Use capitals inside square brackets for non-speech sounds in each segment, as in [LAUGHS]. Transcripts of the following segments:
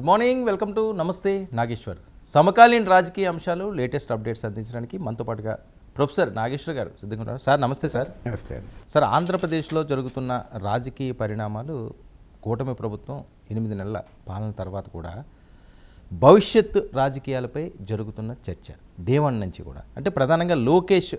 Good morning welcome to నమస్తే నాగేశ్వర్ సమకాలీన రాజకీయ అంశాలు లేటెస్ట్ అప్డేట్స్ అందించడానికి మనతో పాటుగా ప్రొఫెసర్ నాగేశ్వర్ గారు సిద్ధంగా సార్ నమస్తే సార్. నమస్తే. సార్ ఆంధ్రప్రదేశ్లో జరుగుతున్న రాజకీయ పరిణామాలు కూటమి ప్రభుత్వం ఎనిమిది నెలల పాలన తర్వాత కూడా భవిష్యత్ రాజకీయాలపై జరుగుతున్న చర్చ డే వన్ నుంచి కూడా. అంటే ప్రధానంగా లోకేష్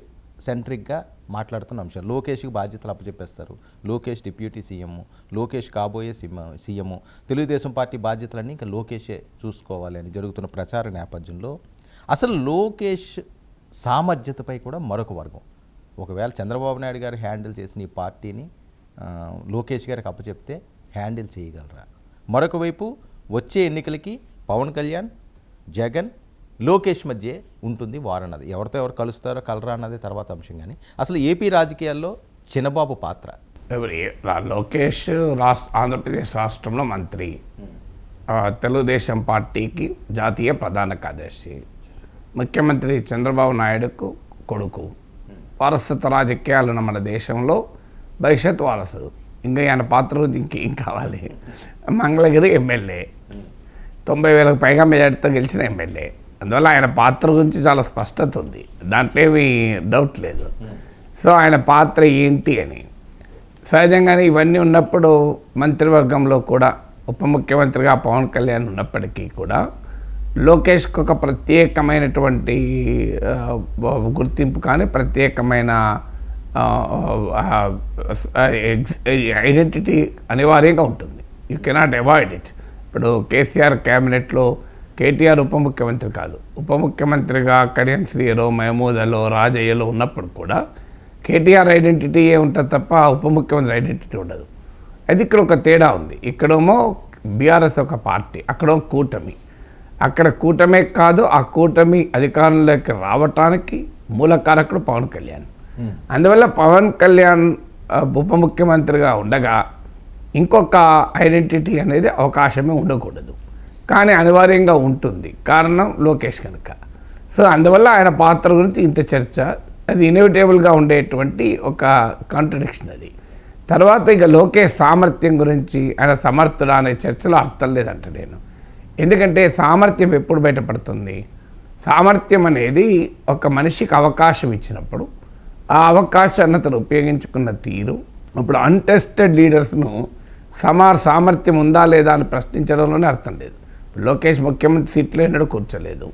సెంట్రిక్గా మాట్లాడుతున్న అంశం. లోకేష్కి బాధ్యతలు అప్పచెప్పేస్తారు. లోకేష్ డిప్యూటీ సీఎం లోకేష్ కాబోయే సీఎం సీఎం. తెలుగుదేశం పార్టీ బాధ్యతలన్నీ ఇంకా లోకేషే చూసుకోవాలి అని జరుగుతున్న ప్రచార నేపథ్యంలో అసలు లోకేష్ సామర్థ్యతపై కూడా మరొక వర్గం. ఒకవేళ చంద్రబాబు నాయుడు గారు హ్యాండిల్ చేసిన ఈ పార్టీని లోకేష్ గారికి అప్పచెప్తే హ్యాండిల్ చేయగలరా? మరొక వైపు వచ్చే ఎన్నికలకి పవన్ కళ్యాణ్ జగన్ లోకేష్ మధ్య ఉంటుంది వార్ అన్నది. ఎవరితో ఎవరు కలుస్తారో కలరా అన్నది తర్వాత అంశం కానీ అసలు ఏపీ రాజకీయాల్లో చిన్నబాబు పాత్ర? లోకేష్ రాష్ట్ర ఆంధ్రప్రదేశ్ రాష్ట్రంలో మంత్రి. తెలుగుదేశం పార్టీకి జాతీయ ప్రధాన కార్యదర్శి. ముఖ్యమంత్రి చంద్రబాబు నాయుడుకు కొడుకు. వారసత్వ రాజకీయాలను మన దేశంలో భవిష్యత్ వారసు ఇంకా ఆయన పాత్ర ఇంకేం కావాలి? మంగళగిరి ఎమ్మెల్యే. తొంభై వేలకు పైగా మెజార్టీతో గెలిచిన ఎమ్మెల్యే. అందువల్ల ఆయన పాత్ర గురించి చాలా స్పష్టత ఉంది. దాంట్లో ఏమీ డౌట్ లేదు. సో ఆయన పాత్ర ఏంటి అని. సహజంగానే ఇవన్నీ ఉన్నప్పుడు మంత్రివర్గంలో కూడా ఉప ముఖ్యమంత్రిగా పవన్ కళ్యాణ్ ఉన్నప్పటికీ కూడా లోకేష్కి ఒక ప్రత్యేకమైనటువంటి గుర్తింపు కానీ ప్రత్యేకమైన ఐడెంటిటీ అనివార్యంగా ఉంటుంది. యూ కెనాట్ అవాయిడ్ ఇట్ ఇప్పుడు కేసీఆర్ క్యాబినెట్లో కేటీఆర్ ఉప ముఖ్యమంత్రి కాదు. ఉప ముఖ్యమంత్రిగా కడియం శ్రీయలో మహమూదలో రాజయ్యలో ఉన్నప్పుడు కూడా కేటీఆర్ ఐడెంటిటీ ఏ ఉంటుంది తప్ప ఉప ముఖ్యమంత్రి ఐడెంటిటీ ఉండదు. అది ఇక్కడ ఒక తేడా ఉంది. ఇక్కడేమో బీఆర్ఎస్ ఒక పార్టీ అక్కడేమో కూటమి. అక్కడ కూటమే కాదు ఆ కూటమి అధికారంలోకి రావటానికి మూల కారకుడు పవన్ కళ్యాణ్. అందువల్ల పవన్ కళ్యాణ్ ఉప ముఖ్యమంత్రిగా ఉండగా ఇంకొక ఐడెంటిటీ అనేది అవకాశమే ఉండకూడదు. కానీ అనివార్యంగా ఉంటుంది. కారణం లోకేష్ కనుక. సో అందువల్ల ఆయన పాత్ర గురించి ఇంత చర్చ. అది ఇన్ఎవిటేబుల్గా ఉండేటువంటి ఒక కాంట్రడిక్షన్ అది. తర్వాత ఇక లోకేష్ సామర్థ్యం గురించి ఆయన సమర్థుడా అనే చర్చలో అర్థం లేదంట నేను. ఎందుకంటే సామర్థ్యం ఎప్పుడు బయటపడుతుంది? సామర్థ్యం అనేది ఒక మనిషికి అవకాశం ఇచ్చినప్పుడు ఆ అవకాశాన్ని అతను ఉపయోగించుకున్న తీరు. ఇప్పుడు అన్టెస్టెడ్ లీడర్స్ను సమార్ సామర్థ్యం ఉందా లేదా అని ప్రశ్నించడంలోనే అర్థం లేదు. లోకేష్ ముఖ్యమంత్రి సీట్లో ఎన్నడూ కూర్చోలేదు.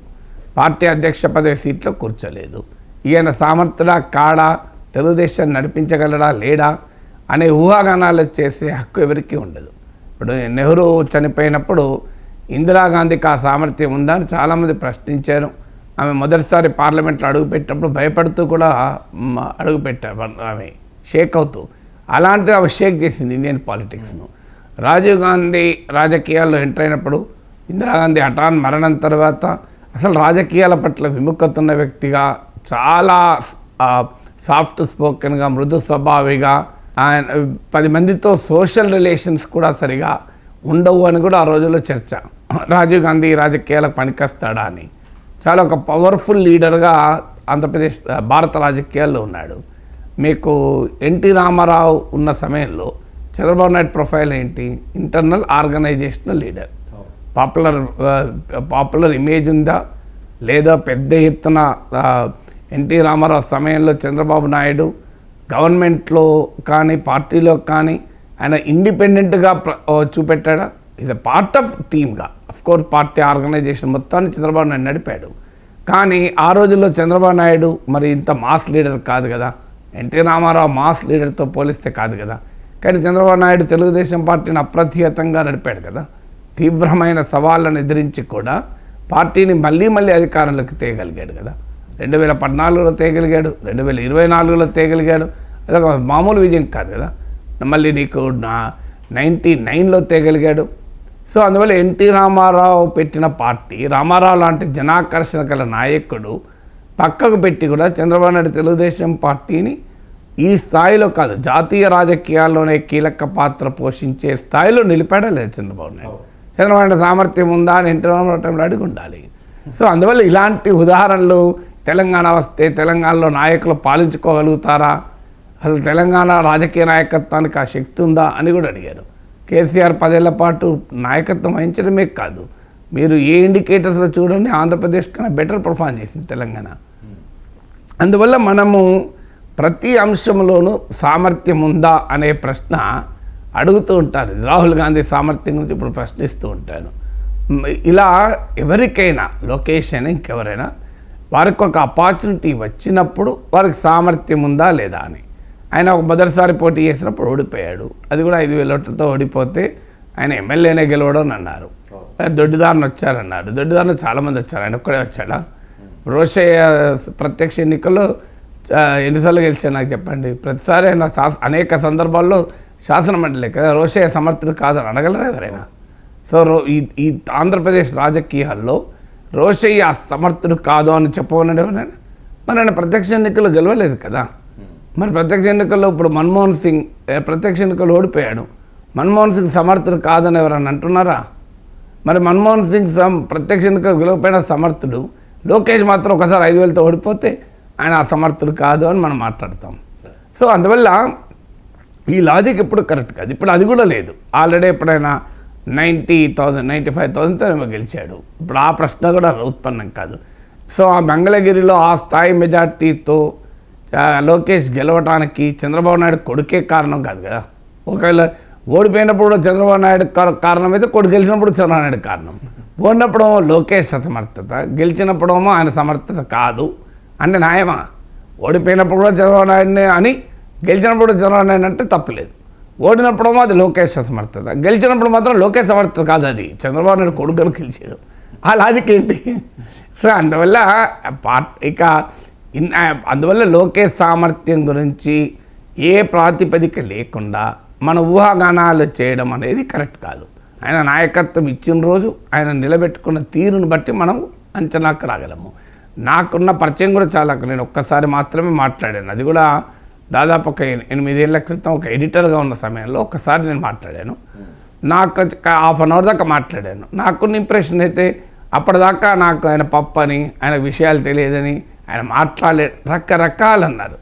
పార్టీ అధ్యక్ష పదవి సీట్లో కూర్చోలేదు. ఈయన సామర్థ్యుడా కాడా తెలుగుదేశం నడిపించగలడా లేడా అనే ఊహాగానాలు చేసే హక్కు ఎవరికీ ఉండదు. ఇప్పుడు నెహ్రూ చనిపోయినప్పుడు ఇందిరాగాంధీకి ఆ సామర్థ్యం ఉందా అని చాలామంది ప్రశ్నించారు. ఆమె మొదటిసారి పార్లమెంట్లో అడుగుపెట్టినప్పుడు భయపడుతూ కూడా అడుగుపెట్టారు. ఆమె షేక్ అవుతూ. అలాంటిది ఆమె షేక్ చేసింది ఇండియన్ పాలిటిక్స్ను. రాజీవ్ గాంధీ రాజకీయాల్లో ఎంటర్ అయినప్పుడు ఇందిరాగాంధీ హఠాన్ మరణం తర్వాత అసలు రాజకీయాల పట్ల విముఖత ఉన్న వ్యక్తిగా చాలా సాఫ్ట్ స్పోకెన్గా మృదు స్వభావిగా ఆయన పది మందితో సోషల్ రిలేషన్స్ కూడా సరిగా ఉండవు అని కూడా ఆ రోజుల్లో చర్చ. రాజీవ్ గాంధీ రాజకీయాలకు పనికొస్తాడా అని. చాలా ఒక పవర్ఫుల్ లీడర్గా ఆంధ్రప్రదేశ్ భారత రాజకీయాల్లో ఉన్నాడు. మీకు ఎన్టీ రామారావు ఉన్న సమయంలో చంద్రబాబు నాయుడు ప్రొఫైల్ ఏంటి? Internal organisational leader popular popular image ఉందా? లేదా పెద్ద ఎత్తున ఎన్టీ రామారావు సమయంలో చంద్రబాబు నాయుడు గవర్నమెంట్లో కానీ పార్టీలో కానీ ఆయన ఇండిపెండెంట్గా చూపెట్టాడా? ఇది పార్ట్ ఆఫ్ టీమ్గా కోర్స్ పార్టీ ఆర్గనైజేషన్ మొత్తాన్ని చంద్రబాబు నాయుడు నడిపాడు. కానీ ఆ రోజుల్లో చంద్రబాబు నాయుడు మరి ఇంత మాస్ లీడర్ కాదు కదా. ఎన్టీ రామారావు మాస్ లీడర్తో పోలిస్తే కాదు కదా. కానీ చంద్రబాబు నాయుడు తెలుగుదేశం పార్టీని అప్రతిహతంగా నడిపాడు కదా. తీవ్రమైన సవాళ్ళను ఎదిరించి కూడా పార్టీని మళ్ళీ మళ్ళీ అధికారంలోకి తేయగలిగాడు కదా. రెండు వేల పద్నాలుగులో తేయగలిగాడు రెండు వేల ఇరవై నాలుగులో తేయగలిగాడు అదొక మామూలు విజయం కాదు కదా. మళ్ళీ నీకు నా నైంటీ నైన్లో తేయగలిగాడు సో అందువల్ల ఎన్టీ రామారావు పెట్టిన పార్టీ రామారావు లాంటి జనాకర్షణ గల నాయకుడు పక్కకు పెట్టి కూడా చంద్రబాబు నాయుడు తెలుగుదేశం పార్టీని ఈ స్థాయిలో కాదు జాతీయ రాజకీయాల్లోనే కీలక పాత్ర పోషించే స్థాయిలో నిలిపాడా లేదు చంద్రబాబు నాయుడు. చంద్రబాబు సామర్థ్యం ఉందా అని ఎన్టీ అడిగి ఉండాలి సో అందువల్ల ఇలాంటి ఉదాహరణలు తెలంగాణ వస్తే తెలంగాణలో నాయకులు పాలించుకోగలుగుతారా? అసలు తెలంగాణ రాజకీయ నాయకత్వానికి ఆ శక్తి ఉందా అని కూడా అడిగారు. కేసీఆర్ పదేళ్ళ పాటు నాయకత్వం వహించడమే కాదు మీరు ఏ ఇండికేటర్స్లో చూడండి ఆంధ్రప్రదేశ్ కన్నా బెటర్ పర్ఫామ్ చేసింది తెలంగాణ. అందువల్ల మనము ప్రతి అంశంలోనూ సామర్థ్యం ఉందా అనే ప్రశ్న అడుగుతూ ఉంటారు రాహుల్ గాంధీ సామర్థ్యం గురించి ఇప్పుడు ప్రశ్నిస్తూ ఉంటాను. ఇలా ఎవరికైనా లోకేష్ అయినా ఇంకెవరైనా వారికి ఒక అపార్చునిటీ వచ్చినప్పుడు వారికి సామర్థ్యం ఉందా లేదా అని. ఆయన ఒక మొదటిసారి పోటీ చేసినప్పుడు ఓడిపోయాడు. అది కూడా ఐదు వేల ఓట్లతో ఓడిపోతే ఆయన ఎమ్మెల్యేనే గెలవడం అని అన్నారు దొడ్డిదారుని వచ్చారన్నారు. దొడ్డిదారులు చాలామంది వచ్చారు. ఆయన ఒక్కడే వచ్చాడా? రోషయ్య ప్రత్యక్ష ఎన్నికల్లో ఎన్నిసార్లు గెలిచారు నాకు చెప్పండి. ప్రతిసారి ఆయన అనేక సందర్భాల్లో శాసన మండలి కదా రోషయ్య సమర్థుడు కాదని అడగలరా ఎవరైనా? సో రో ఈ ఈ ఆంధ్రప్రదేశ్ రాజకీయాల్లో రోషయ్య సమర్థుడు కాదు అని చెప్పమన్నాడు ఎవరైనా? మరి ఆయన ప్రత్యక్ష ఎన్నికల్లో గెలవలేదు కదా. మరి ప్రత్యక్ష ఎన్నికల్లో ఇప్పుడు మన్మోహన్ సింగ్ ప్రత్యక్ష ఎన్నికల్లో ఓడిపోయాడు. మన్మోహన్ సింగ్ సమర్థుడు కాదని ఎవరన్నా అంటున్నారా? మరి మన్మోహన్ సింగ్ సమ్ ప్రత్యక్ష ఎన్నికలు గెలవపోయిన సమర్థుడు. లోకేష్ మాత్రం ఒకసారి ఐదు వేలతో ఓడిపోతే ఆయన అసమర్థుడు కాదు అని మనం మాట్లాడతాం. సో అందువల్ల ఈ లాజిక్ ఎప్పుడు కరెక్ట్ కాదు. ఇప్పుడు అది కూడా లేదు. ఆల్రెడీ ఎప్పుడైనా నైంటీ థౌజండ్ నైంటీ ఫైవ్ థౌజండ్తో ఏమో గెలిచాడు. ఇప్పుడు ఆ ప్రశ్న కూడా ఉత్పన్నం కాదు. సో ఆ మంగళగిరిలో ఆ స్థాయి మెజార్టీతో లోకేష్ గెలవడానికి చంద్రబాబు నాయుడు కొడుకే కారణం కాదు కదా. ఒకవేళ ఓడిపోయినప్పుడు చంద్రబాబు నాయుడు కారణం అయితే కొడుకు గెలిచినప్పుడు చంద్రబాబు నాయుడు కారణం. ఓడినప్పుడేమో లోకేష్ సమర్థత గెలిచినప్పుడేమో ఆయన సమర్థత కాదు. అంటే న్యాయమా? ఓడిపోయినప్పుడు కూడా చంద్రబాబు నాయుడునే అని గెలిచినప్పుడు చంద్రబాబు నాయుడు అంటే తప్పులేదు అది లోకేష్ సమర్థత. గెలిచినప్పుడు మాత్రం లోకేష్ సమర్థత కాదు అది. చంద్రబాబు నాయుడు కొడుకులు గెలిచాడు. ఆ లాజిక్ ఏంటి? సో అందువల్ల పార్ట్ ఇక అందువల్ల లోకేష్ సామర్థ్యం గురించి ఏ ప్రాతిపదిక లేకుండా మన ఊహాగానాలు చేయడం అనేది కరెక్ట్ కాదు. ఆయన నాయకత్వం ఇచ్చిన రోజు ఆయన నిలబెట్టుకున్న తీరును బట్టి మనం అంచనాకు రాగలము. నాకున్న పరిచయం కూడా చాలా నేను ఒక్కసారి మాత్రమే మాట్లాడాను. అది కూడా దాదాపు ఒక ఎనిమిదేళ్ళ క్రితం ఒక ఎడిటర్గా ఉన్న సమయంలో ఒక్కసారి నేను మాట్లాడాను. నాకు హాఫ్ అన్ అవర్ దాకా మాట్లాడాను. నాకున్న ఇంప్రెషన్ అయితే అప్పటిదాకా నాకు ఆయన పప్పు అని ఆయన విషయాలు తెలియదని ఆయన మాట్లాడే రకరకాలు అన్నారు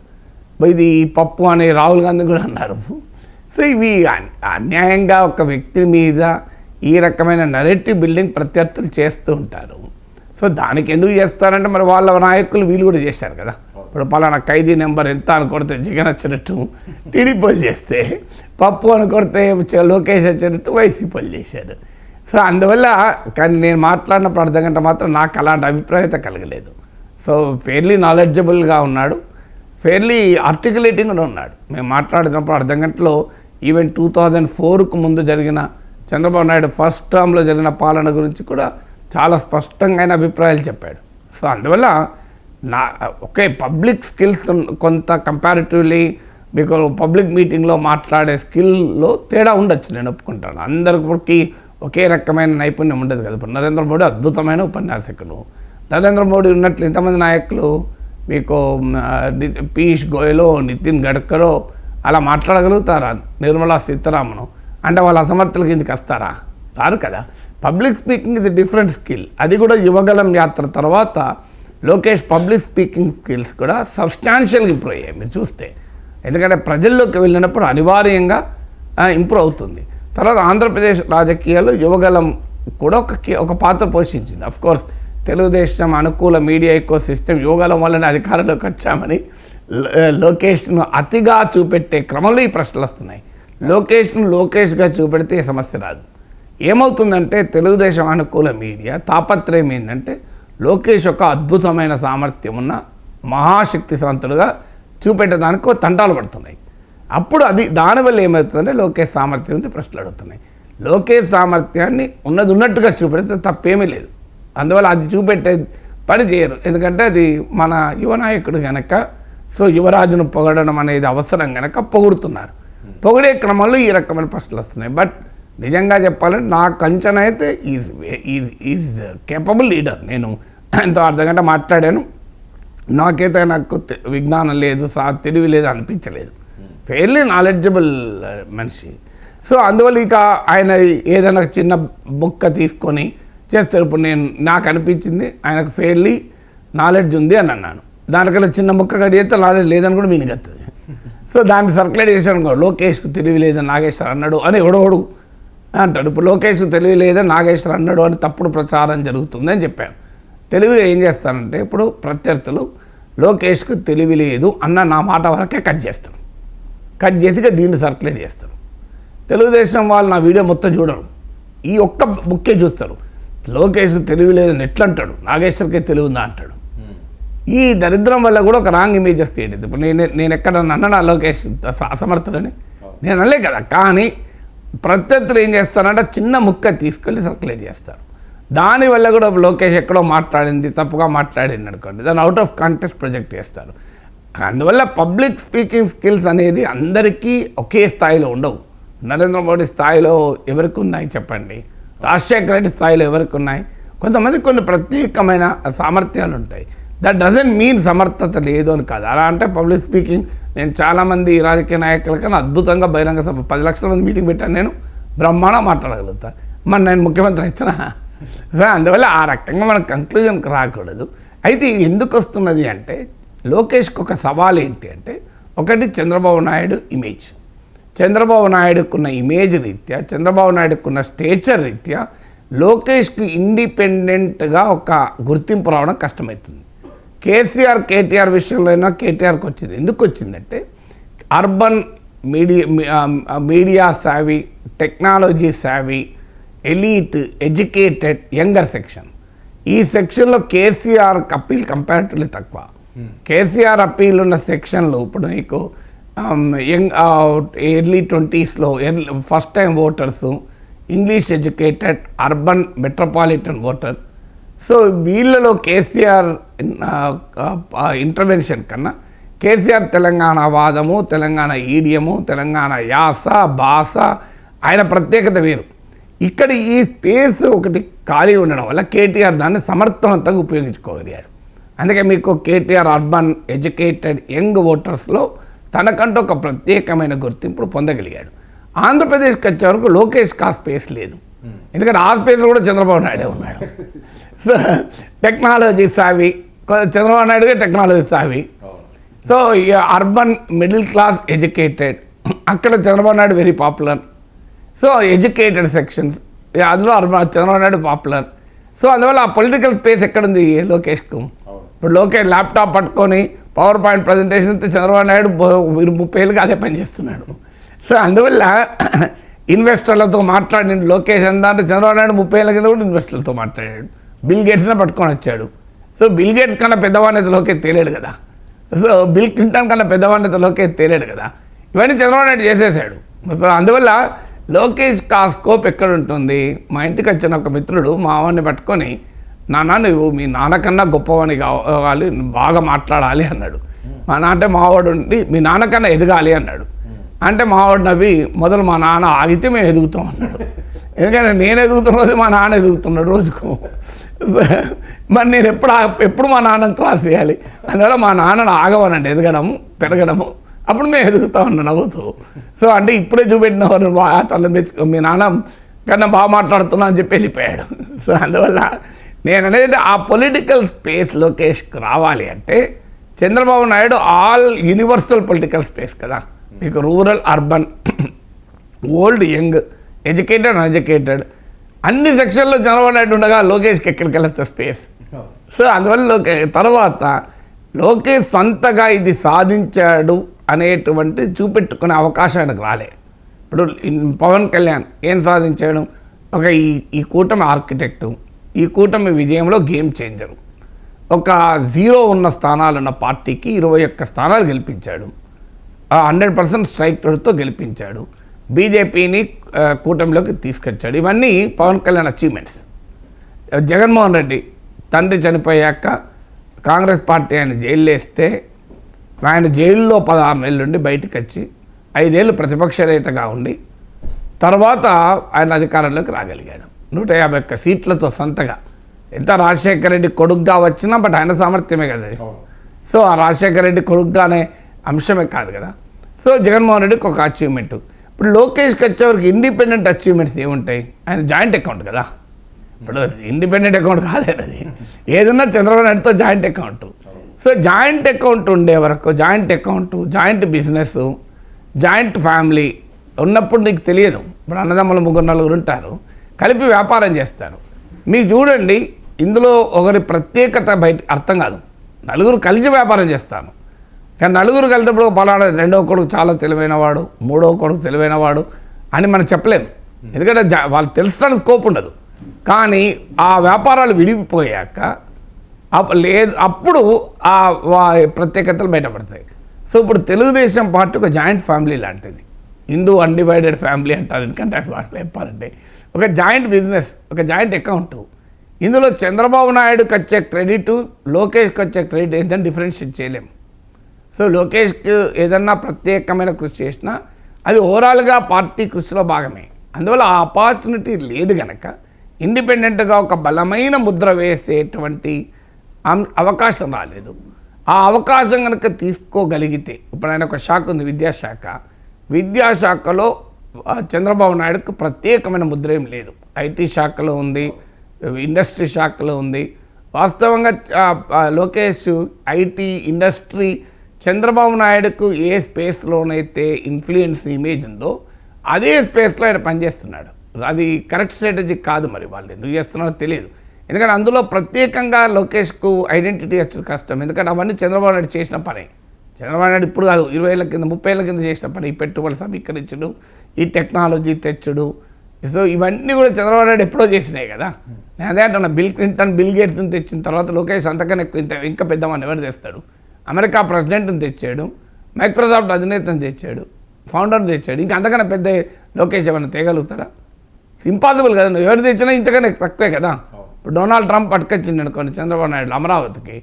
ఇది పప్పు అని రాహుల్ గాంధీ కూడా అన్నారు. సో ఇవి అన్యాయంగా ఒక వ్యక్తి మీద ఈ రకమైన నరేటివ్ బిల్డింగ్ ప్రత్యర్థులు చేస్తూ ఉంటారు. సో దానికి ఎందుకు చేస్తారంటే మరి వాళ్ళ నాయకులు వీళ్ళు కూడా చేశారు కదా. ఇప్పుడు పలానా ఖైదీ నెంబర్ ఎంత అని కొడితే జగన్ వచ్చినట్టు టీడీపీలు చేస్తే పప్పు అని కొడితే లోకేష్ వచ్చినట్టు వైసీపీలు చేశారు సో అందువల్ల కానీ నేను మాట్లాడినప్పుడు అర్థం గంట మాత్రం నాకు అలాంటి అభిప్రాయత కలగలేదు. సో ఫెయిర్లీ నాలెడ్జబుల్గా ఉన్నాడు. ఫెయిర్లీ ఆర్టికులేటింగ్ ఉన్నాడు. మేము మాట్లాడినప్పుడు అర్థం గంటలో ఈవెన్ టూ థౌజండ్ ఫోర్కు ముందు జరిగిన చంద్రబాబు నాయుడు ఫస్ట్ టర్మ్లో జరిగిన పాలన గురించి కూడా చాలా స్పష్టంగా అభిప్రాయాలు చెప్పాడు. సో అందువల్ల నా ఒకే పబ్లిక్ స్కిల్స్ కొంత కంపారిటివ్లీ మీకు పబ్లిక్ మీటింగ్లో మాట్లాడే స్కిల్లో తేడా ఉండొచ్చు నేను ఒప్పుకుంటాను. అందరికి ఒకే రకమైన నైపుణ్యం ఉండదు కదా. ఇప్పుడు నరేంద్ర మోడీ అద్భుతమైన ఉపన్యాసకులు నరేంద్ర మోడీ ఉన్నట్లు ఇంతమంది నాయకులు మీకు పీయూష్ గోయలో నితిన్ గడ్కరో అలా మాట్లాడగలుగుతారా? నిర్మలా సీతారామను. అంటే వాళ్ళ అసమర్థుల కిందకి వస్తారా? రారు కదా. పబ్లిక్ స్పీకింగ్ ఇది డిఫరెంట్ స్కిల్. అది కూడా యువగలం యాత్ర తర్వాత లోకేష్ పబ్లిక్ స్పీకింగ్ స్కిల్స్ కూడా సబ్స్టాన్షియల్గా ఇంప్రూవ్ అయ్యాయి మీరు చూస్తే. ఎందుకంటే ప్రజల్లోకి వెళ్ళినప్పుడు అనివార్యంగా ఇంప్రూవ్ అవుతుంది. తర్వాత ఆంధ్రప్రదేశ్ రాజకీయాలు యువగలం కూడా ఒక కీ- ఒక పాత్ర పోషించింది. అఫ్కోర్స్ తెలుగుదేశం అనుకూల మీడియా ఎక్కువ సిస్టమ్ యువగలం వల్లనే అధికారంలోకి వచ్చామని లోకేష్ను అతిగా చూపెట్టే క్రమంలో ఈ ప్రశ్నలు వస్తున్నాయి. లోకేష్ను లోకేష్గా చూపెడితే సమస్య రాదు. ఏమవుతుందంటే తెలుగుదేశం అనుకూల మీడియా తాపత్రయం ఏంటంటే లోకేష్ ఒక అద్భుతమైన సామర్థ్యం ఉన్న మహాశక్తివంతుడుగా చూపెట్టడానికి తంటాలు పడుతున్నాయి. అప్పుడు అది దానివల్ల ఏమవుతుందంటే లోకేష్ సామర్థ్యం ఉంది ప్రశ్నలు అడుగుతున్నాయి. లోకేష్ సామర్థ్యాన్ని ఉన్నది ఉన్నట్టుగా చూపెడితే తప్పేమీ లేదు. అందువల్ల అది చూపెట్టే పని చేయరు. ఎందుకంటే అది మన యువ నాయకుడు సో యువరాజును పొగడడం అనేది అవసరం కనుక పొగుడుతున్నారు. పొగిడే క్రమంలో ఈ రకమైన ప్రశ్నలు వస్తున్నాయి. బట్ నిజంగా చెప్పాలంటే నాకు కంచన అయితే is is is capable leader. నేను ఎంతో అర్ధగంట మాట్లాడాను. నాకైతే నాకు తె- విజ్ఞానం లేదు సా తెలివి లేదు అనిపించలేదు. ఫెయిర్లీ నాలెడ్జబుల్ మనిషి. సో అందువల్ల ఇక ఆయన ఏదైనా చిన్న బుక్క తీసుకొని చేస్తారు ఇప్పుడు నేను నాకు అనిపించింది ఆయనకు ఫెయిర్లీ నాలెడ్జ్ ఉంది అని అన్నాను. దానికన్నా చిన్న ముక్క కడిగితే నాలెడ్జ్ లేదని కూడా మీనింగ్ వస్తుంది సో దాన్ని సర్క్యులేట్ చేశాను కూడా లోకేష్కు తెలివి లేదని నాగేశ్వర్ అన్నాడు అని ఎవడోడు అంటాడు. ఇప్పుడు లోకేష్ తెలివి లేదా నాగేశ్వర్ అన్నాడు అని తప్పుడు ప్రచారం జరుగుతుందని చెప్పాను తెలివిగా ఏం చేస్తానంటే ఇప్పుడు ప్రత్యర్థులు లోకేష్కు తెలివి లేదు అన్న నా మాట వరకే కట్ చేస్తాను కట్ చేసిగా దీన్ని సర్క్యులేట్ చేస్తారు. తెలుగుదేశం వాళ్ళు నా వీడియో మొత్తం చూడరు. ఈ ఒక్క బుక్కే చూస్తారు. లోకేష్ తెలివి లేదని ఎట్లా అంటాడు నాగేశ్వర్కే తెలివి ఉందా అంటాడు. ఈ దరిద్రం వల్ల కూడా ఒక రాంగ్ ఇమేజెస్ క్రియేట్ అవుతుంది. ఇప్పుడు నేను నేను ఎక్కడ అన్నా లోకేష్ అసమర్థుడని? నేను అనలే కదా. కానీ ప్రత్యర్థులు ఏం చేస్తారంటే చిన్న ముక్క తీసుకెళ్ళి సర్క్యులేట్ చేస్తారు. దానివల్ల కూడా లోకేష్ ఎక్కడో మాట్లాడింది తప్పుగా మాట్లాడింది అనుకోండి దాన్ని అవుట్ ఆఫ్ కాంటెస్ట్ ప్రొజెక్ట్ చేస్తారు. అందువల్ల పబ్లిక్ స్పీకింగ్ స్కిల్స్ అనేది అందరికీ ఒకే స్థాయిలో ఉండవు. నరేంద్ర మోడీ స్థాయిలో ఎవరికి ఉన్నాయి చెప్పండి? రాజశేఖర రెడ్డి స్థాయిలో ఎవరికి ఉన్నాయి? కొంతమంది కొన్ని ప్రత్యేకమైన సామర్థ్యాలు ఉంటాయి. దట్ డజంట్ మీన్ సమర్థత లేదు అని కాదు. అలా అంటే పబ్లిక్ స్పీకింగ్ నేను చాలామంది రాజకీయ నాయకుల కన్నా అద్భుతంగా బహిరంగ సభ పది లక్షల మంది మీటింగ్ పెట్టాను. నేను బ్రహ్మాండంగా మాట్లాడగలుగుతా. మరి నేను ముఖ్యమంత్రి అవుతున్నా అందువల్ల ఆ రకంగా మన కంక్లూజన్కి రాకూడదు. అయితే ఎందుకు వస్తున్నది అంటే లోకేష్కి ఒక సవాల్ ఏంటి అంటే ఒకటి చంద్రబాబు నాయుడు ఇమేజ్ చంద్రబాబు నాయుడుకున్న ఇమేజ్ రీత్యా చంద్రబాబు నాయుడుకున్న స్టేచర్ రీత్యా లోకేష్కి ఇండిపెండెంట్గా ఒక గుర్తింపు రావడం కష్టమవుతుంది. కేసీఆర్ కేటీఆర్ విషయంలో అయినా కేటీఆర్కి వచ్చింది. ఎందుకు వచ్చిందంటే urban media media savvy technology savvy elite educated younger section. ఈ సెక్షన్లో కేసీఆర్ అప్పీల్ కంపారిటివ్లీ తక్కువ. కేసీఆర్ అప్పీల్ ఉన్న సెక్షన్లో ఇప్పుడు నీకు young early ట్వంటీస్లో early first time voters English educated urban metropolitan voter so వీళ్ళలో కేసీఆర్ ఇంటర్వెన్షన్ కన్నా కేసీఆర్ తెలంగాణ వాదము తెలంగాణ ఈడియము తెలంగాణ యాస భాష ఆయన ప్రత్యేకత వేరు. ఇక్కడ ఈ స్పేస్ ఒకటి ఖాళీ ఉండడం వల్ల కేటీఆర్ దాన్ని సమర్థవంతంగా ఉపయోగించుకోగలిగాడు అందుకే మీకు కేటీఆర్ అర్బన్ ఎడ్యుకేటెడ్ యంగ్ ఓటర్స్లో తనకంటూ ఒక ప్రత్యేకమైన గుర్తింపు పొందగలిగాడు. ఆంధ్రప్రదేశ్కి వచ్చే వరకు లోకేష్కి ఆ స్పేస్ లేదు. ఎందుకంటే ఆ స్పేస్లో కూడా చంద్రబాబు నాయుడే ఉన్నాడు. [LAUGHS] So technology savvy. Chandrababu నాయుడుగా technology savvy. So urban middle class educated. అక్కడ Chandrababu Naidu very popular. So educated sections. అందులో urban Chandrababu Naidu popular. So అందువల్ల ఆ పొలిటికల్ స్పేస్ ఎక్కడుంది లోకేష్కు? ఇప్పుడు లోకేష్ ల్యాప్టాప్ పట్టుకొని పవర్ పాయింట్ ప్రజెంటేషన్ ఇస్తే చంద్రబాబు నాయుడు ముప్పై ఏళ్ళుగా అదే పని చేస్తున్నాడు. సో అందువల్ల ఇన్వెస్టర్లతో మాట్లాడిన లోకేష్ అంతా అంటే చంద్రబాబు నాయుడు ముప్పై ఏళ్ళ కింద కూడా ఇన్వెస్టర్లతో మాట్లాడాడు. బిల్ గేట్స్నే పట్టుకొని వచ్చాడు. సో బిల్ గేట్స్ కన్నా లోకేష్ తేలేడు కదా. సో బిల్ క్లింటన్ కన్నా లోకేష్ తేలేడు కదా. ఇవన్నీ చంద్రబాబు నాయుడు చేసేసాడు. సో అందువల్ల లోకేష్ ఆ స్కోప్ ఎక్కడ ఉంటుంది? మా ఇంటికి వచ్చిన ఒక మిత్రుడు మా వాడిని పట్టుకొని నాన్న నువ్వు మీ నాన్నకన్నా గొప్పవాని కావాలి బాగా మాట్లాడాలి అన్నాడు. మా నాన్న అంటే మావాడు ఉండి మీ నాన్నకన్నా ఎదగాలి అన్నాడు. అంటే మావాడు నవ్వి మొదలు మా నాన్న ఆగితే మేము ఎదుగుతాం అన్నాడు. [LAUGHS] ఎందుకంటే నేను ఎదుగుతున్న రోజు మా నాన్న ఎదుగుతున్నాడు రోజుకు. మరి నేను ఎప్పుడు ఎప్పుడు మా నాన్న క్రాస్ చేయాలి? అందువల్ల మా నాన్నను ఆగవనండి ఎదగడము పెరగడము. అప్పుడు మేము ఎదుగుతా ఉన్నాం నవ్వుతూ. సో అంటే ఇప్పుడే చూపెట్టిన వారు మా తల మెచ్చుకో మీ నాన్న కన్నా బాగా మాట్లాడుతున్నా అని చెప్పి వెళ్ళిపోయాడు. సో అందువల్ల నేను అనేది ఆ పొలిటికల్ స్పేస్ లోకేష్కి రావాలి అంటే Chandrababu Naidu all universal political space కదా. మీకు rural urban old young educated uneducated అన్ని సెక్షన్లో నాయుడు ఉండగా లోకేష్కి ఎక్కడికి వెళ్ళొచ్చు స్పేస్. సో అందువల్ల లోకే తర్వాత లోకేష్ సొంతగా ఇది సాధించాడు అనేటువంటి చూపెట్టుకునే అవకాశం ఆయనకు రాలే. ఇప్పుడు పవన్ కళ్యాణ్ ఏం సాధించాడు? ఒక ఈ ఈ కూటమి ఆర్కిటెక్టు ఈ కూటమి విజయంలో గేమ్ చేంజరు. ఒక జీరో ఉన్న స్థానాలు ఉన్న పార్టీకి ఇరవై ఒక్క స్థానాలు గెలిపించాడు. హండ్రెడ్ పర్సెంట్ స్ట్రైక్ రేట్తో గెలిపించాడు. బీజేపీని కూటమిలోకి తీసుకొచ్చాడు. ఇవన్నీ పవన్ కళ్యాణ్ అచీవ్మెంట్స్ జగన్మోహన్ రెడ్డి తండ్రి చనిపోయాక కాంగ్రెస్ పార్టీ ఆయన జైల్లో వేస్తే ఆయన జైల్లో పదహారు నెలల నుండి బయటకు వచ్చి ఐదేళ్ళు ప్రతిపక్ష నేతగా ఉండి తర్వాత ఆయన అధికారంలోకి రాగలిగాడు. నూట యాభై ఒక్క సీట్లతో సొంతగా. ఎంత రాజశేఖర రెడ్డి కొడుగ్గా వచ్చినా బట్ ఆయన సామర్థ్యమే కదా సో ఆ రాజశేఖర రెడ్డి కొడుగ్గానే అంశమే కాదు కదా. సో జగన్మోహన్ రెడ్డికి ఒక అచీవ్మెంట్ ఇప్పుడు లోకేష్కి వచ్చేవరకు ఇండిపెండెంట్ అచీవ్మెంట్స్ ఏముంటాయి? ఆయన జాయింట్ అకౌంట్ కదా. ఇప్పుడు ఇండిపెండెంట్ అకౌంట్ కాదండి అది. ఏదన్నా చంద్రబాబు నాయుడుతో joint account so joint account ఉండే వరకు joint account joint business joint family ఉన్నప్పుడు నీకు తెలియదు. ఇప్పుడు అన్నదమ్ములు ముగ్గురు నలుగురు ఉంటారు. కలిపి వ్యాపారం చేస్తారు. మీకు చూడండి ఇందులో ఒకరి ప్రత్యేకత బయట అర్థం కాదు. నలుగురు కలిసి వ్యాపారం చేస్తాను కానీ నలుగురు కలిసినప్పుడు పలానా రెండో కొడుకు చాలా తెలివైన వాడు మూడో కొడుకు తెలివైన వాడు అని మనం చెప్పలేము. ఎందుకంటే జా- వాళ్ళు తెలుస్తానికి స్కోప్ ఉండదు. కానీ ఆ వ్యాపారాలు విడిపోయాక అప్ లేదు అప్పుడు ఆ ప్రత్యేకతలు బయటపడతాయి. సో ఇప్పుడు తెలుగుదేశం పార్టీ ఒక జాయింట్ ఫ్యామిలీ లాంటిది. హిందూ అన్డివైడెడ్ ఫ్యామిలీ అంటారు. ఎందుకంటే అసలు చెప్పాలంటే ఒక జాయింట్ బిజినెస్ ఒక జాయింట్ అకౌంట్. ఇందులో చంద్రబాబు నాయుడుకి వచ్చే క్రెడిట్ లోకేష్కి వచ్చే క్రెడిట్ ఏంటంటే డిఫరెన్షియేట్ చేయలేము. సో లోకేష్కి ఏదన్నా ప్రత్యేకమైన కృషి చేసినా అది ఓవరాల్గా పార్టీ కృషిలో భాగమే. అందువల్ల ఆ ఆపర్చునిటీ లేదు గనక ఇండిపెండెంట్గా ఒక బలమైన ముద్ర వేసేటువంటి అం- అవకాశం రాలేదు. ఆ అవకాశం కనుక తీసుకోగలిగితే ఇప్పుడు ఆయన ఒక శాఖ ఉంది విద్యాశాఖ. విద్యాశాఖలో చంద్రబాబు నాయుడుకు ప్రత్యేకమైన ముద్ర ఏం లేదు. ఐటీ శాఖలో ఉంది ఇండస్ట్రీ శాఖలో ఉంది. వాస్తవంగా లోకేష్ ఐటీ ఇండస్ట్రీ చంద్రబాబు నాయుడుకు ఏ స్పేస్లోనైతే ఇన్ఫ్లుయెన్స్ ఇమేజ్ ఉందో అదే స్పేస్లో ఆయన పనిచేస్తున్నాడు. అది కరెక్ట్ స్ట్రాటజీ కాదు మరి వాళ్ళు ఎందుకు చేస్తున్నారో తెలియదు. ఎందుకంటే అందులో ప్రత్యేకంగా లోకేష్కు ఐడెంటిటీ వచ్చి కష్టం. ఎందుకంటే అవన్నీ చంద్రబాబు నాయుడు చేసిన పనే. చంద్రబాబు నాయుడు ఇప్పుడు కాదు ఇరవై ఏళ్ళ కింద ముప్పై ఏళ్ళ కింద చేసిన పని. ఈ పెట్టుబడులు సమీకరించడు ఈ టెక్నాలజీ తెచ్చుడు. సో ఇవన్నీ కూడా చంద్రబాబు నాయుడు ఎప్పుడో చేసినాయి కదా. నేను అదే అంటున్నా బిల్ క్లింటన్ బిల్ గేట్స్ని తెచ్చిన తర్వాత లోకేష్ అంతకన్నా ఎక్కువ ఇంత ఇంకా పెద్దమని ఎవరు తెస్తాడు? అమెరికా ప్రెసిడెంట్ని తెచ్చాడు మైక్రోసాఫ్ట్ అధినేతను తెచ్చాడు ఫౌండర్ని తెచ్చాడు. ఇంకా అంతకన్నా పెద్ద లోకేష్ ఏమైనా తేగలుగుతాడా? ఇంపాసిబుల్ కదా నువ్వు ఎవరు తెచ్చినా ఇంతకన్నా తక్కువే కదా. ఇప్పుడు డొనాల్డ్ ట్రంప్ పట్టుకొచ్చింది అనుకోండి చంద్రబాబు నాయుడు అమరావతికి.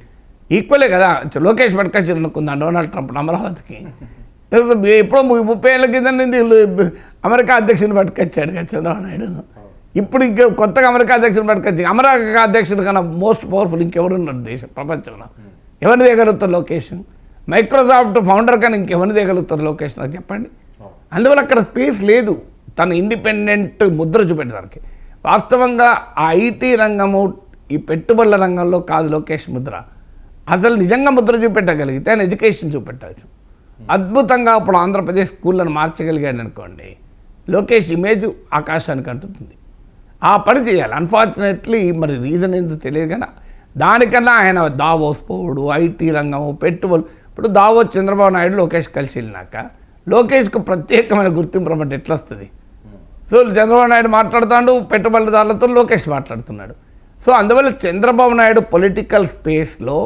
ఈక్వలే కదా లోకేష్ పట్టుకొచ్చింది అనుకుందాం డొనాల్డ్ ట్రంప్ అమరావతికి. ఎప్పుడో ము- ముప్పై ఏళ్ళ కింద నుండి అమెరికా అధ్యక్షుని పట్టుకొచ్చాడు కదా చంద్రబాబు నాయుడు. ఇప్పుడు ఇంకా కొత్తగా అమెరికా అధ్యక్షుడిని పట్టుకొచ్చి అమెరికా అధ్యక్షుడు కన్నా మోస్ట్ పవర్ఫుల్ ఇంకెవరున్నారు దేశం ప్రపంచంలో? ఎవరిని తీయగలుగుతారు లోకేష్? మైక్రోసాఫ్ట్ ఫౌండర్ కానీ ఇంకెవరిని తీయగలుగుతారు లోకేష్? నాకు చెప్పండి. అందువల్ల అక్కడ స్పేస్ లేదు. తన ఇండిపెండెంట్ ముద్ర చూపెట్టడానికి వాస్తవంగా ఆ ఐటీ రంగము ఈ పెట్టుబడుల రంగంలో కాదు లోకేష్ ముద్ర. అసలు నిజంగా ముద్ర చూపెట్టగలిగితే ఆయన ఎడ్యుకేషన్ చూపెట్టచ్చు అద్భుతంగా ఇప్పుడు ఆంధ్రప్రదేశ్ స్కూళ్ళను మార్చగలిగాడు అనుకోండి లోకేష్ ఇమేజ్ ఆకాశానికి అంటుతుంది. ఆ పని చేయాలి. అన్ఫార్చునేట్లీ మరి రీజన్ ఏందో తెలియదు కానీ దానికన్నా ఆయన దావోస్ పోవుడు ఐటీ రంగము పెట్టుబడులు. ఇప్పుడు దావోస్ చంద్రబాబు నాయుడు లోకేష్ కలిసి వెళ్ళినాక లోకేష్కు ప్రత్యేకమైన గుర్తింపు రమ్మంటే ఎట్లా వస్తుంది సో చంద్రబాబు నాయుడు మాట్లాడుతాడు పెట్టుబడిదారులతో లోకేష్ మాట్లాడుతున్నాడు. సో అందువల్ల చంద్రబాబు నాయుడు పొలిటికల్ స్పేస్లో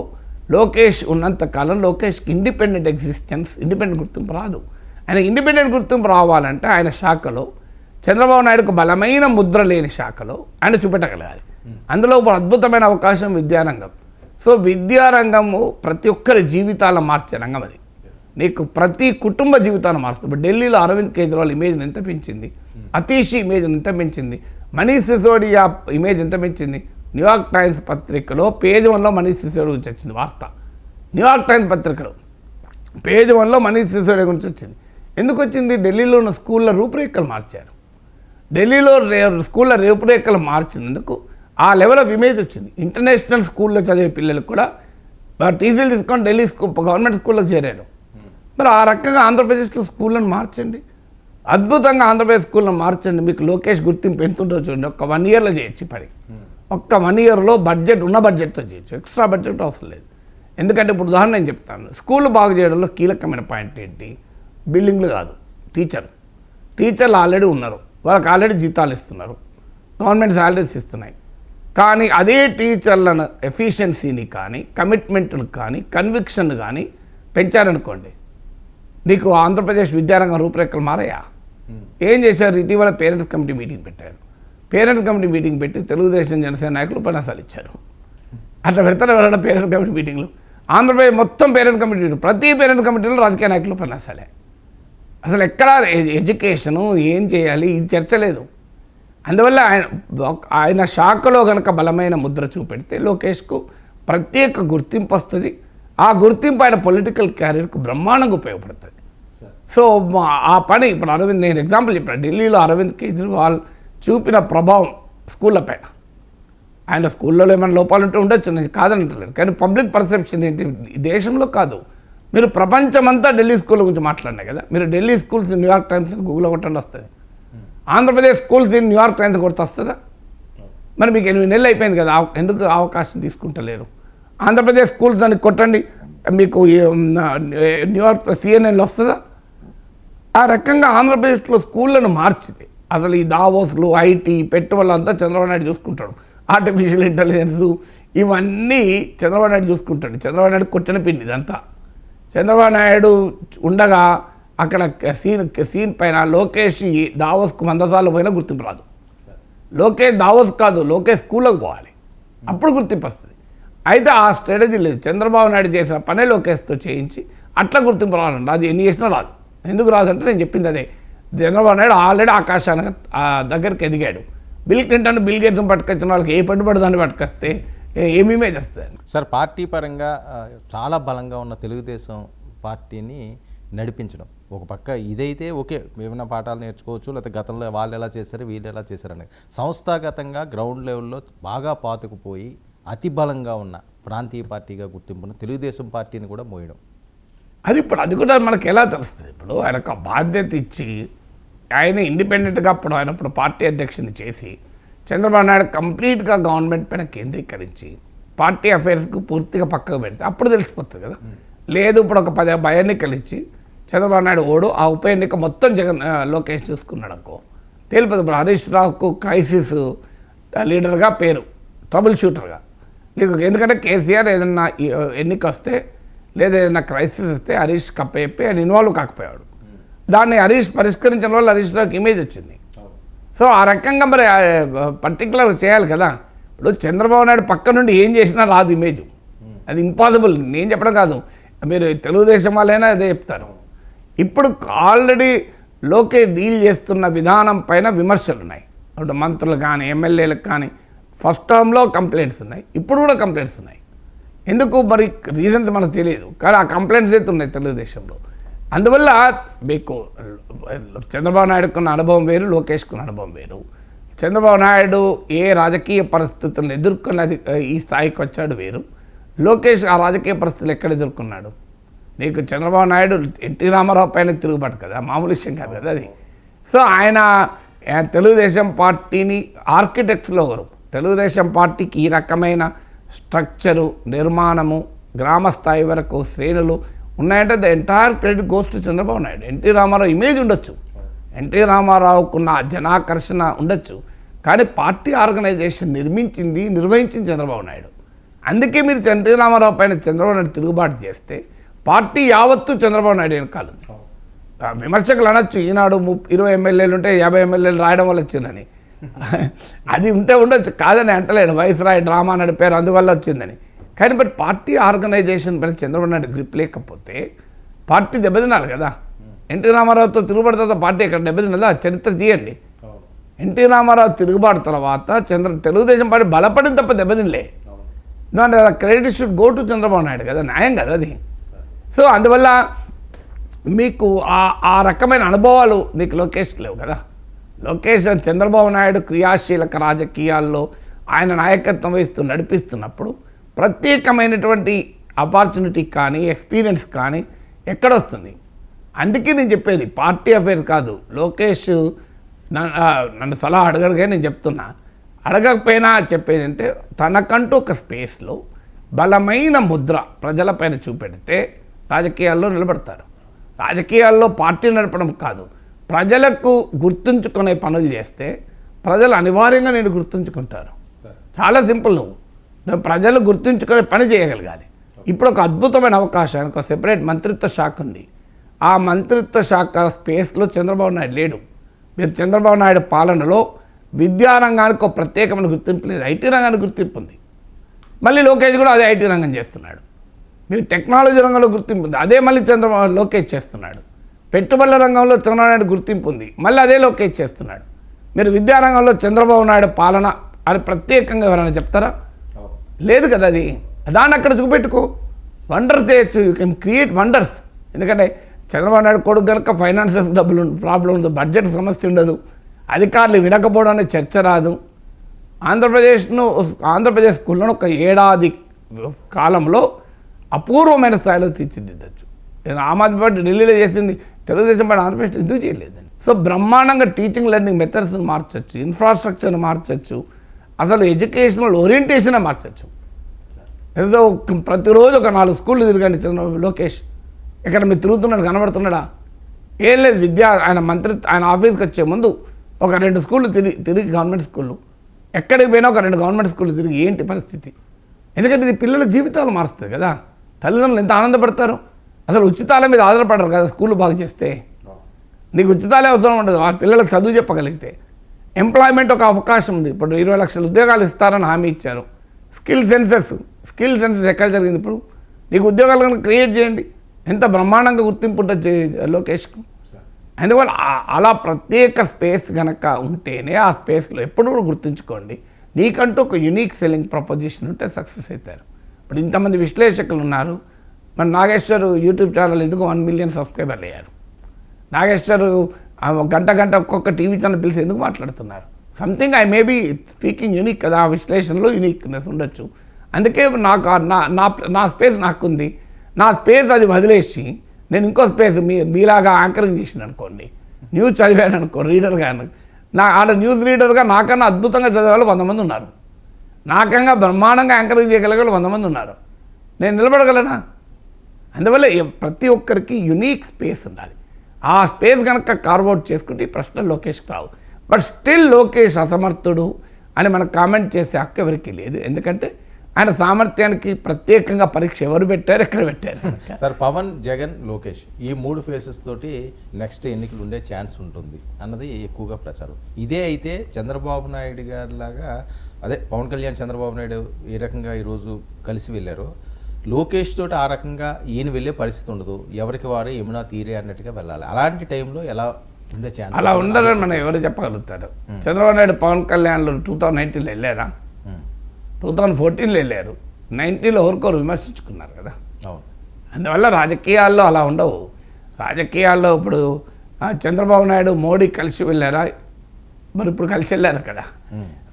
లోకేష్ ఉన్నంత కాలం లోకేష్కి ఇండిపెండెంట్ ఎగ్జిస్టెన్స్ ఇండిపెండెంట్ గుర్తింపు రాదు. ఆయన ఇండిపెండెంట్ గుర్తింపు రావాలంటే ఆయన శాఖలో చంద్రబాబు నాయుడుకు బలమైన ముద్ర లేని శాఖలో ఆయన చూపెట్టగలగాలి. అందులో ఒక అద్భుతమైన అవకాశం విద్యారంగం. సో విద్యారంగము ప్రతి ఒక్కరి జీవితాల మార్చే రంగం అది. నీకు ప్రతి కుటుంబ జీవితాన్ని ఇప్పుడు ఢిల్లీలో అరవింద్ కేజ్రీవాల్ ఇమేజ్ని ఎంత పెంచింది? అతీష్ ఇమేజ్ ఎంత పెంచింది? మనీష్ సిసోడియా ఇమేజ్ ఎంత పెంచింది? న్యూయార్క్ టైమ్స్ పత్రికలో పేజ్ వన్లో మనీష్ సిసోడి గురించి వచ్చింది వార్త. న్యూయార్క్ టైమ్స్ పత్రికలో పేజ్ వన్లో మనీష్ సిసోడియా గురించి వచ్చింది. ఎందుకు వచ్చింది? ఢిల్లీలో ఉన్న స్కూళ్ళ రూపురేఖలు మార్చారు. ఢిల్లీలో రే స్కూళ్ళ రూపురేఖలు మార్చినందుకు ఆ లెవెల్ ఆఫ్ ఇమేజ్ వచ్చింది. ఇంటర్నేషనల్ స్కూల్లో చదివే పిల్లలకు కూడా టీసీలు తీసుకొని ఢిల్లీ స్కూల్ గవర్నమెంట్ స్కూల్లో చేరారు. మరి ఆ రకంగా ఆంధ్రప్రదేశ్లో స్కూళ్ళను మార్చండి. అద్భుతంగా ఆంధ్రప్రదేశ్ స్కూల్లో మార్చండి. మీకు లోకేష్ గుర్తింపు ఎంత ఉంటుందో చూడండి. ఒక్క వన్ ఇయర్లో చేయొచ్చు ఈ పని. ఒక్క వన్ ఇయర్లో బడ్జెట్ ఉన్న బడ్జెట్తో చేయొచ్చు. ఎక్స్ట్రా బడ్జెట్ అవసరం లేదు. ఎందుకంటే ఇప్పుడు ఉదాహరణ నేను చెప్తాను. స్కూల్ బాగు చేయడంలో కీలకమైన పాయింట్ ఏంటి? బిల్డింగ్లు కాదు. టీచర్ టీచర్లు ఆల్రెడీ ఉన్నారు. వాళ్ళకి ఆల్రెడీ జీతాలు ఇస్తున్నారు. గవర్నమెంట్ శాలరీస్ ఇస్తున్నాయి. కానీ అదే టీచర్లను ఎఫిషియన్సీని కానీ కమిట్మెంట్ను కానీ కన్విక్షన్ కానీ పెంచారనుకోండి. నీకు ఆంధ్రప్రదేశ్ విద్యారంగం రూపురేఖలు మారాయా? ఏం చేశారు? ఇటీవల పేరెంట్స్ కమిటీ మీటింగ్ పెట్టారు. పేరెంట్స్ కమిటీ మీటింగ్ పెట్టి తెలుగుదేశం జనసేన నాయకులు ఉపన్యాసాలు ఇచ్చారు. అట్లా పెడతారు ఎవరైనా పేరెంట్స్ కమిటీ మీటింగ్లు? ఆంధ్రప్రదేశ్ మొత్తం పేరెంట్స్ కమిటీ. ప్రతి పేరెంట్స్ కమిటీలో రాజకీయ నాయకులు ఉపన్యాసాలే. అసలు ఎక్కడ ఎడ్యుకేషను ఏం చేయాలి? ఇది చర్చ లేదు. అందువల్ల ఆయన ఆయన శాఖలో కనుక బలమైన ముద్ర చూపెడితే లోకేష్కు ప్రత్యేక గుర్తింపు వస్తుంది. ఆ గుర్తింపు ఆయన పొలిటికల్ క్యారియర్కు బ్రహ్మాండంగా ఉపయోగపడుతుంది. సో ఆ పని ఇప్పుడు అరవింద్ నేను ఎగ్జాంపుల్ చెప్పాను ఢిల్లీలో అరవింద్ కేజ్రీవాల్ చూపిన ప్రభావం స్కూళ్ళ పైన. ఆయన స్కూల్లో ఏమైనా లోపాలు ఉంటే ఉండొచ్చు నేను కాదంటలేదు కానీ పబ్లిక్ పర్సెప్షన్ ఏంటి? దేశంలో కాదు. మీరు ప్రపంచమంతా ఢిల్లీ స్కూల్ గురించి మాట్లాడినాయి కదా? మీరు ఢిల్లీ స్కూల్స్ న్యూయార్క్ టైమ్స్ గూగుల్లో కొట్టండి వస్తుంది. ఆంధ్రప్రదేశ్ స్కూల్స్ దీన్ని న్యూయార్క్ టైమ్స్ కొడితే వస్తుందా మరి మీకు ఎనిమిది నెలలు అయిపోయింది కదా ఎందుకు అవకాశం తీసుకుంటలేరు? ఆంధ్రప్రదేశ్ స్కూల్స్ దానికి కొట్టండి మీకు న్యూయార్క్ సిఎన్ఎన్లో వస్తుందా? ఆ రకంగా ఆంధ్రప్రదేశ్లో స్కూళ్ళను మార్చింది అసలు ఈ దావోస్లు ఐటీ పెట్టుబడులు అంతా చంద్రబాబు నాయుడు చూసుకుంటాడు. ఆర్టిఫిషియల్ ఇంటెలిజెన్స్ ఇవన్నీ చంద్రబాబు నాయుడు చూసుకుంటాడు. చంద్రబాబు నాయుడు కొట్టిన పిండి ఇదంతా. చంద్రబాబు నాయుడు ఉండగా అక్కడ సీన్ సీన్ పైన లోకేష్ ఈ దావోస్కు మందసాలు పోయినా గుర్తింపు రాదు. లోకేష్ దావోస్ కాదు లోకేష్ స్కూల్కి పోవాలి. అప్పుడు గుర్తింపు వస్తుంది అయితే ఆ స్ట్రాటజీ లేదు. చంద్రబాబు నాయుడు చేసిన పనే లోకేష్తో చేయించి అట్లా గుర్తింపు రావాలండి అది ఎన్ని చేసినా రాదు. ఎందుకు రాదంటే నేను చెప్పింది అదే. చంద్రబాబు నాయుడు ఆల్రెడీ ఆకాశానికి దగ్గరికి ఎదిగాడు. బిల్ క్లింటన్ బిల్ గేట్స్ పట్టుకొచ్చిన వాళ్ళకి ఏ పెట్టుబడి దాన్ని పట్టుకొస్తే ఏ- ఏమి ఇమేజ్ వస్తుంది? సార్ పార్టీ పరంగా చాలా బలంగా ఉన్న తెలుగుదేశం పార్టీని నడిపించడం. ఒక పక్క ఇదైతే ఓకే ఏమైనా పాఠాలు నేర్చుకోవచ్చు లేకపోతే గతంలో వాళ్ళు ఎలా చేశారు వీళ్ళు ఎలా చేశారని సంస్థాగతంగా గ్రౌండ్ లెవెల్లో బాగా పాతుకుపోయి అతి బలంగా ఉన్న ప్రాంతీయ పార్టీగా గుర్తింపున్న తెలుగుదేశం పార్టీని కూడా మోయడం. అది ఇప్పుడు అది కూడా మనకి ఎలా తెలుస్తుంది? ఇప్పుడు ఆయన ఒక బాధ్యత ఇచ్చి ఆయన ఇండిపెండెంట్గా అప్పుడు ఆయన ఇప్పుడు పార్టీ అధ్యక్షుని చేసి చంద్రబాబు నాయుడు కంప్లీట్గా గవర్నమెంట్ పైన కేంద్రీకరించి పార్టీ అఫైర్స్కు పూర్తిగా పక్కకు పెడితే అప్పుడు తెలిసిపోతుంది కదా. లేదు ఇప్పుడు ఒక పది భయ ఎన్నికలు ఇచ్చి చంద్రబాబు నాయుడు ఓడు ఆ ఉప ఎన్నిక మొత్తం జగన్ లోకేష్ చూసుకున్నాడు అనుకో. తెలిపదు ఇప్పుడు హరీష్ రావుకు క్రైసిస్ లీడర్గా పేరు ట్రబుల్ షూటర్గా. నీకు ఎందుకంటే కేసీఆర్ ఏదన్నా ఎన్నిక వస్తే లేదా ఏదైనా క్రైసిస్ వస్తే హరీష్ కప్పయిపోయి ఆయన ఇన్వాల్వ్ కాకపోయాడు దాన్ని హరీష్ పరిష్కరించిన వల్ల హరీష్ రావుకి ఇమేజ్ వచ్చింది. సో ఆ రకంగా మరి పర్టికులర్ చేయాలి కదా. ఇప్పుడు చంద్రబాబు నాయుడు పక్క నుండి ఏం చేసినా రాదు ఇమేజ్. అది ఇంపాసిబుల్ నేను చెప్పడం కాదు. మీరు తెలుగుదేశం వాళ్ళైనా అదే చెప్తారు. ఇప్పుడు ఆల్రెడీ లోకే డీల్ చేస్తున్న విధానం పైన విమర్శలు ఉన్నాయి. ఇప్పుడు మంత్రులు కానీ ఎమ్మెల్యేలకు కానీ ఫస్ట్ టర్మ్లో కంప్లైంట్స్ ఉన్నాయి. ఇప్పుడు కూడా కంప్లైంట్స్ ఉన్నాయి. ఎందుకు? మరి రీజన్స్ మనకు తెలియదు. కానీ ఆ కంప్లైంట్స్ అయితే ఉన్నాయి తెలుగుదేశంలో? అందువల్ల మీకు చంద్రబాబు నాయుడుకున్న అనుభవం వేరు లోకేష్కున్న అనుభవం వేరు. చంద్రబాబు నాయుడు ఏ రాజకీయ పరిస్థితులను ఎదుర్కొన్నది ఈ స్థాయికి వచ్చాడు వేరు. లోకేష్ ఆ రాజకీయ పరిస్థితులు ఎక్కడ ఎదుర్కొన్నాడు? నీకు చంద్రబాబు నాయుడు ఎన్టీ రామారావు పైన తిరుగుబాటు కదా మామూలు విషయం కాదు కదా అది. సో ఆయన తెలుగుదేశం పార్టీని ఆర్కిటెక్ట్స్లో ఒకరు తెలుగుదేశం పార్టీకి ఈ రకమైన స్ట్రక్చరు నిర్మాణము గ్రామ స్థాయి వరకు శ్రేణులు ఉన్నాయంటే the entire credit goes to Chandrababu Naidu. NT Rama Rao image ఉండొచ్చు. ఎన్టీ రామారావుకున్న జనాకర్షణ ఉండొచ్చు. కానీ పార్టీ ఆర్గనైజేషన్ నిర్మించింది నిర్వహించింది చంద్రబాబు నాయుడు. అందుకే మీరు ఎన్టీ రామారావు పైన చంద్రబాబు నాయుడు తిరుగుబాటు చేస్తే పార్టీ యావత్తు చంద్రబాబు నాయుడు వెనకాల విమర్శకులు అనొచ్చు ఈనాడు ముప్ ఇరవై ఎమ్మెల్యేలు ఉంటే యాభై ఎమ్మెల్యేలు రాయడం వల్ల వచ్చిందని. [LAUGHS] అది ఉంటే ఉండొచ్చు కాదని అంటలేను రాయి డ్రామా నడిపారు అందువల్ల వచ్చిందని. కానీ బట్ పార్టీ ఆర్గనైజేషన్ పైన చంద్రబాబు నాయుడు గ్రిప్ లేకపోతే పార్టీ దెబ్బతినాలి కదా. ఎన్టీ రామారావుతో తిరుగుబాటు తర్వాత పార్టీ ఎక్కడ దెబ్బతిన్నదా చరిత్ర తీయండి. ఎన్టీ రామారావు తిరుగుబాటు తర్వాత చంద్ర తెలుగుదేశం పార్టీ బలపడింది తప్ప దెబ్బతినలే. ఎందుకంటే credit should go to Chandrababu Naidu కదా న్యాయం కదా అది. సో అందువల్ల మీకు ఆ ఆ రకమైన అనుభవాలు నీకు లోకేష్ లేవు కదా. లోకేష్ చంద్రబాబు నాయుడు క్రియాశీలక రాజకీయాల్లో ఆయన నాయకత్వం వహిస్తూ నడిపిస్తున్నప్పుడు ప్రత్యేకమైనటువంటి ఆపర్చునిటీ కానీ ఎక్స్పీరియన్స్ కానీ ఎక్కడొస్తుంది? అందుకే నేను చెప్పేది పార్టీ అఫైర్స్ కాదు. లోకేష్ నన్ను నన్ను సలహా అడగడుగా నేను చెప్తున్నా. అడగకపోయినా చెప్పేది అంటే తనకంటూ ఒక స్పేస్లో బలమైన ముద్ర ప్రజలపైన చూపెడితే రాజకీయాల్లో నిలబడతారు. రాజకీయాల్లో పార్టీ నడపడం కాదు. ప్రజలకు గుర్తుంచుకునే పనులు చేస్తే ప్రజలు అనివార్యంగా నేను గుర్తుంచుకుంటారు. చాలా సింపుల్ నువ్వు. నువ్వు ప్రజలు గుర్తుంచుకునే పని చేయగలగాలి. ఇప్పుడు ఒక అద్భుతమైన అవకాశం ఒక సెపరేట్ మంత్రిత్వ శాఖ ఉంది. ఆ మంత్రిత్వ శాఖ స్పేస్లో చంద్రబాబు నాయుడు లేడు. మీరు చంద్రబాబు నాయుడు పాలనలో విద్యారంగానికి ఒక ప్రత్యేకమైన గుర్తింపు లేదు. ఐటీ రంగానికి గుర్తింపు ఉంది. మళ్ళీ లోకేష్ కూడా అదే ఐటీ రంగం చేస్తున్నాడు. మీరు టెక్నాలజీ రంగంలో గుర్తింపు ఉంది. అదే మళ్ళీ చంద్రబాబు లోకేష్ చేస్తున్నాడు. పెట్టుబడుల రంగంలో చంద్రబాబు నాయుడు గుర్తింపు ఉంది. మళ్ళీ అదే లోకేష్ చేస్తున్నాడు. మీరు విద్యారంగంలో చంద్రబాబు నాయుడు పాలన అని ప్రత్యేకంగా ఎవరైనా చెప్తారా? లేదు కదా అది. దాన్ని అక్కడ చూపెట్టుకో. వండర్స్ చేయొచ్చు. యూ కెన్ క్రియేట్ వండర్స్ ఎందుకంటే చంద్రబాబు నాయుడు కొడుకు కనుక ఫైనాన్షియల్ డబ్బులు ప్రాబ్లం ఉండదు బడ్జెట్ సమస్య ఉండదు. అధికారులు వినకపోవడం అనే చర్చ రాదు. ఆంధ్రప్రదేశ్ను ఆంధ్రప్రదేశ్ స్కూళ్ళను ఒక ఏడాది కాలంలో అపూర్వమైన స్థాయిలో తీర్చిదిద్దచ్చు. నేను ఆమ్ ఆద్మీ పార్టీ ఢిల్లీలో చేసింది తెలుగుదేశం పార్టీ ఆంధ్రప్రదేశ్ ఎందుకు చేయలేదండి? సో బ్రహ్మాండంగా టీచింగ్ లెర్నింగ్ మెథడ్స్ని మార్చచ్చు ఇన్ఫ్రాస్ట్రక్చర్ని మార్చచ్చు అసలు ఎడ్యుకేషనల్ ఓరియంటేషనే మార్చచ్చు. ఏదో ప్రతిరోజు ఒక నాలుగు స్కూళ్ళు తిరగండి చంద్రబాబు లోకేష్. ఇక్కడ మీరు తిరుగుతున్నాడు కనబడుతున్నాడా? ఏం లేదు విద్య ఆయన మంత్రి ఆయన ఆఫీస్కి వచ్చే ముందు ఒక రెండు స్కూళ్ళు తిరిగి తిరిగి గవర్నమెంట్ స్కూళ్ళు. ఎక్కడికి పోయినా ఒక రెండు గవర్నమెంట్ స్కూళ్ళు తిరిగి ఏంటి పరిస్థితి? ఎందుకంటే ఇది పిల్లల జీవితాలు మారుస్తుంది కదా. తల్లిదండ్రులు ఎంత ఆనందపడతారు? అసలు ఉచితాల మీద ఆధారపడరు కదా స్కూల్ బాగు చేస్తే. నీకు ఉచితాలే అవసరం ఉండదు. ఆ పిల్లలకు చదువు చెప్పగలిగితే. ఎంప్లాయ్మెంట్ ఒక అవకాశం ఉంది. ఇప్పుడు ఇరవై లక్షల ఉద్యోగాలు ఇస్తారని హామీ ఇచ్చారు. స్కిల్ సెన్సెస్ స్కిల్ సెన్సెస్ ఎక్కడ జరిగింది ఇప్పుడు? నీకు ఉద్యోగాలు కనుక క్రియేట్ చేయండి. ఎంత బ్రహ్మాండంగా గుర్తింపు ఉంటుంది లోకేష్కు? అందువల్ల అలా ప్రత్యేక స్పేస్ కనుక ఉంటేనే ఆ స్పేస్లో ఎప్పుడు కూడా గుర్తుంచుకోండి. నీకంటూ ఒక యునిక్ సెల్లింగ్ ప్రపోజిషన్ ఉంటే సక్సెస్ అవుతారు. ఇప్పుడు ఇంతమంది విశ్లేషకులు ఉన్నారు. మరి నాగేశ్వర్ యూట్యూబ్ ఛానల్ ఎందుకు వన్ మిలియన్ సబ్స్క్రైబర్లు అయ్యారు? నాగేశ్వర్ గంట గంట ఒక్కొక్క టీవీ ఛానల్ పిలిచి ఎందుకు మాట్లాడుతున్నారు? Something I maybe speaking unique కదా ఆ విశ్లేషణలో యూనిక్నెస్ ఉండొచ్చు. అందుకే నాకు నా నా నా స్పేస్ నాకుంది. నా స్పేస్ అది వదిలేసి నేను ఇంకో స్పేస్ మీ మీలాగా యాంకరింగ్ చేసిన అనుకోండి. న్యూస్ చదివాను అనుకో రీడర్గా నా ఆడ న్యూస్ రీడర్గా నాకన్నా అద్భుతంగా చదివే వాళ్ళు వంద మంది ఉన్నారు. నాకంగా బ్రహ్మాండంగా యాంకరింగ్ చేయగలిగే వందమంది వంద మంది ఉన్నారు. నేను నిలబడగలనా? అందువల్ల ప్రతి ఒక్కరికి యునీక్ స్పేస్ ఉండాలి. ఆ స్పేస్ కనుక కార్వౌట్ చేసుకుంటే ఈ ప్రశ్న లోకేష్కి రావు. బట్ స్టిల్ లోకేష్ అసమర్థుడు అని మనకు కామెంట్ చేసే హక్కు ఎవరికి లేదు. ఎందుకంటే ఆయన సామర్థ్యానికి ప్రత్యేకంగా పరీక్ష ఎవరు పెట్టారు ఎక్కడ పెట్టారు? [LAUGHS] సార్ పవన్ జగన్ లోకేష్ ఈ మూడు ఫేసెస్ తోటి నెక్స్ట్ ఎన్నికలు ఉండే ఛాన్స్ ఉంటుంది అన్నది ఎక్కువగా ప్రచారం. ఇదే అయితే చంద్రబాబు నాయుడు గారి లాగా అదే పవన్ కళ్యాణ్ చంద్రబాబు నాయుడు ఏ రకంగా ఈరోజు కలిసి వెళ్ళారో. లోకేష్ తోటి ఆ రకంగా ఈయన వెళ్ళే పరిస్థితి ఉండదు. ఎవరికి వారే యమునా తీరే అన్నట్టుగా వెళ్ళాలి. అలాంటి టైంలో ఎలా ఉండే ఛాన్స్? అలా ఉండరని మనం ఎవరు చెప్పగలుగుతారు? చంద్రబాబు నాయుడు పవన్ కళ్యాణ్లో టూ థౌజండ్ నైన్టీన్లో వెళ్ళారా? టూ థౌజండ్ ఫోర్టీన్లో వెళ్ళారు. నైన్టీన్లో ఎవరికోరు విమర్శించుకున్నారు కదా. అవును. అందువల్ల రాజకీయాల్లో అలా ఉండవు. రాజకీయాల్లో ఇప్పుడు చంద్రబాబు నాయుడు మోడీ కలిసి వెళ్ళారా? మరి ఇప్పుడు కలిసి వెళ్ళారు కదా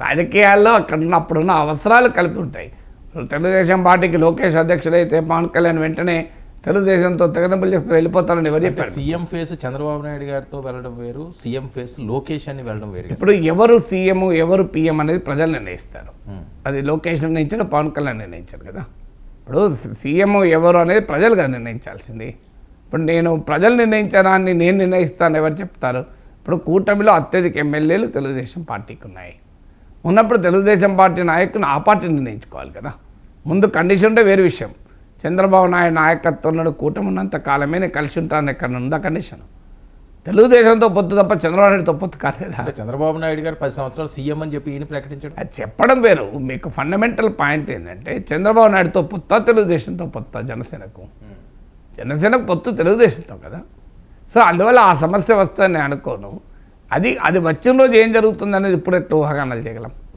రాజకీయాల్లో అక్కడ ఉన్న అప్పుడున్న అవసరాలు కలిపి ఉంటాయి. తెలుగుదేశం పార్టీకి లోకేష్ అధ్యక్షుడైతే పవన్ కళ్యాణ్ వెంటనే తెలుగుదేశంతో తెగదెంపులు చేసుకుని వెళ్ళిపోతారని ఎవరు చెప్పారు? సీఎం ఫేస్ చంద్రబాబు నాయుడు గారితో వెళ్ళడం వేరు సీఎం ఫేస్ లోకేష్ అని వెళ్ళడం వేరు ఇప్పుడు ఎవరు సీఎం ఎవరు పిఎం అనేది ప్రజలు నిర్ణయిస్తారు. అది లోకేష్ నిర్ణయించాడు పవన్ కళ్యాణ్ నిర్ణయించారు కదా. ఇప్పుడు సీఎం ఎవరు అనేది ప్రజలుగా నిర్ణయించాల్సింది. ఇప్పుడు నేను ప్రజలు నిర్ణయించారా అని నేను నిర్ణయిస్తాను ఎవరు చెప్తారు? ఇప్పుడు కూటమిలో అత్యధిక ఎమ్మెల్యేలు తెలుగుదేశం పార్టీకి ఉన్నాయి. ఉన్నప్పుడు తెలుగుదేశం పార్టీ నాయకుని ఆ పార్టీ నిర్ణయించుకోవాలి కదా. ముందు కండిషన్ ఉంటే వేరే విషయం. చంద్రబాబు నాయుడు నాయకత్వంలో కూటమి ఉన్నంత కాలమే కలిసి ఉంటాను ఎక్కడ ఉందా కండిషన్? తెలుగుదేశంతో పొత్తు తప్ప చంద్రబాబు నాయుడుతో పొత్తు అంటే చంద్రబాబు నాయుడు గారు పది సంవత్సరాలు సీఎం అని చెప్పి ఈయన ప్రకటించడం? అది చెప్పడం వేరు. మీకు ఫండమెంటల్ పాయింట్ ఏంటంటే చంద్రబాబు నాయుడుతో పొత్తా తెలుగుదేశంతో పొత్తా జనసేనకు? జనసేనకు పొత్తు తెలుగుదేశంతో కదా. సో అందువల్ల ఆ సమస్య వస్తుందని నేను అనుకోను. అది అది వచ్చిన రోజు ఏం జరుగుతుంది అనేది ఇప్పుడు ఎట్లా ఊహాగానాలు చేయగలం.